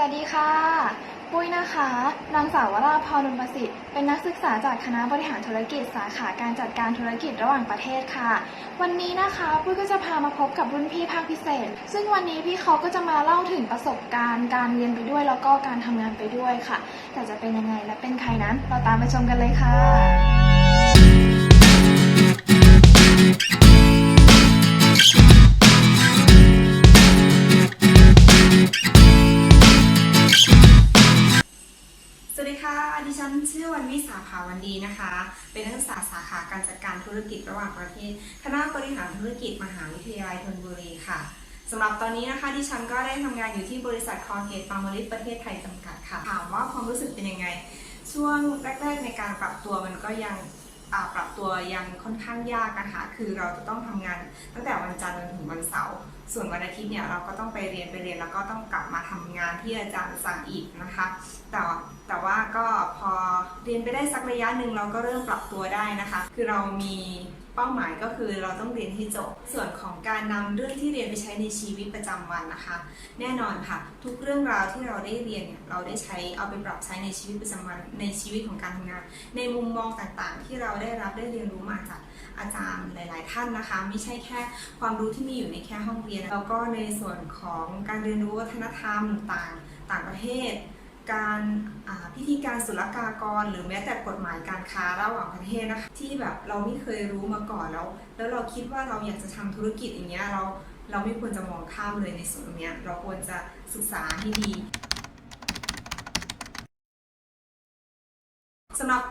วัสดีค่ะ ปุ้ยนะคะ นางสาววราพรนุนประสิทธิ์ เป็นนักศึกษาจากคณะบริหารธุรกิจสาขาการจัดการธุรกิจระหว่างประเทศค่ะ วันนี้นะคะปุ้ยก็จะพามาพบกับรุ่นพี่ภาคพิเศษ ซึ่งวันนี้พี่เขาก็จะมาเล่าถึงประสบการณ์ การเรียนไปด้วยแล้วก็การทำงานไปด้วยค่ะ แต่จะเป็นยังไงและเป็นใครนั้น เราตามไปชมกันเลยค่ะ ฉันชื่อวันวิสาภาวันดีนะคะ เป็นนักศึกษาสาขาการจัดการธุรกิจระหว่างประเทศ คณะบริหารธุรกิจมหาวิทยาลัยธนบุรีค่ะสำหรับตอนนี้นะคะดิฉันก็ได้ทำงานอยู่ที่บริษัทคอนเกตฟาร์มลิสประเทศไทยจำกัดค่ะ ถามว่าความรู้สึกเป็นยังไง ช่วงแรกๆในการปรับตัวมันก็ยังปรับตัวยังค่อนข้างยากนะคะคือเราจะต้องทำงานตั้งแต่วันจันทร์จนถึงวันเสาร์ ส่วนวันอาทิตย์เนี่ยเราก็ต้องไปเรียนไปเรียนแล้วก็ต้องกลับมาทำงานที่อาจารย์สั่งอีกนะคะ แต่แต่ว่าก็พอเรียนไปได้สักระยะหนึ่งเราก็เริ่มปรับตัวได้นะคะ คือเรามีเป้าหมายก็คือเราต้องเรียนให้จบ ส่วนของการนำเรื่องที่เรียนไปใช้ในชีวิตประจำวันนะคะ แน่นอนค่ะ ทุกเรื่องราวที่เราได้เรียนเนี่ยเราได้ใช้เอาไปปรับใช้ในชีวิตประจำวันในชีวิตของการทำงาน ในมุมมองต่างๆ ที่เราได้รับได้เรียนรู้มาจากอาจารย์หลาย ๆ ท่านนะคะ ไม่ใช่แค่ความรู้ที่มีอยู่ในแค่ห้องเรียนแล้วก็ในส่วนของการเรียนรู้วัฒนธรรมต่างต่างประเทศ การพิธีการศุลกากร หรือแม้แต่กฎหมายการค้าระหว่างประเทศนะคะที่แบบเราไม่เคยรู้มาก่อนแล้ว แล้วเราคิดว่าเราอยากจะทำธุรกิจอย่างเงี้ยเราเราไม่ควรจะมองข้ามเลยในส่วนตรงเนี้ยเราควรจะศึกษาให้ดีสำหรับ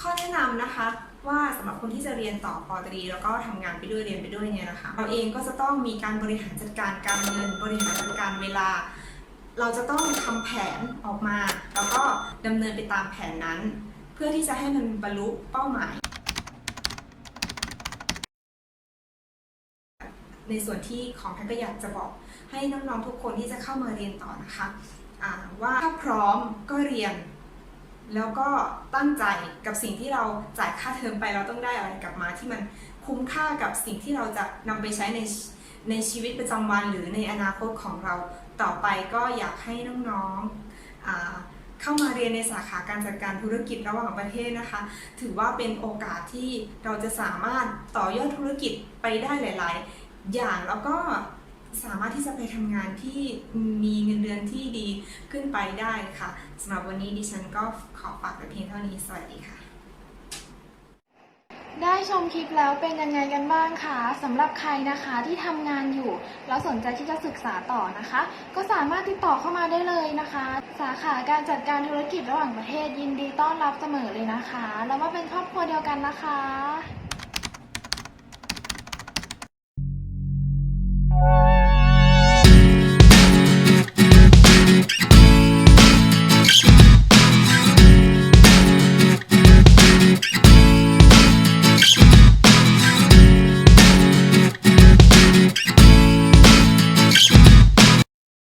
ข้อแนะนำนะคะ ว่าสำหรับคนที่จะเรียนต่อปอตรี แล้วก็ทำงานไปด้วยเรียนไปด้วยเนี่ยนะคะ เราเองก็จะต้องมีการบริหารจัดการการเงิน บริหารจัดการเวลา เราจะต้องทำแผนออกมา แล้วก็ดำเนินไปตามแผนนั้น เพื่อที่จะให้มันบรรลุเป้าหมาย ในส่วนที่ของแพทย์ก็อยากจะบอกให้น้องๆทุกคนที่จะเข้ามาเรียนต่อนะคะอ่าว่าถ้าพร้อมก็เรียน แล้วก็ตั้งใจกับสิ่งที่เราจ่ายค่าเทอมไปเราต้องได้อะไรกลับมาที่มันคุ้มค่ากับสิ่งที่เราจะนำไปใช้ในในชีวิตประจำวันหรือในอนาคตของเราต่อไปก็อยากให้น้องๆเข้ามาเรียนในสาขาการจัดการธุรกิจระหว่างประเทศนะคะ ถือว่าเป็นโอกาสที่เราจะสามารถต่อยอดธุรกิจไปได้หลาย ๆ อย่างแล้วก็ สามารถที่จะไปทำงานที่มีเงินเดือนที่ดีขึ้นไปได้ค่ะสำหรับวันนี้ดิฉันก็ขอฝากแต่เพียงเท่านี้ สวัสดีค่ะ ได้ชมคลิปแล้วเป็นยังไงกันบ้างคะสำหรับใครนะคะที่ทำงานอยู่ แล้วสนใจที่จะศึกษาต่อนะคะ ก็สามารถติดต่อเข้ามาได้เลยนะคะ สาขาการจัดการธุรกิจระหว่างประเทศยินดีต้อนรับเสมอเลยนะคะ แล้วมาเป็นครอบครัวเดียวกันนะคะ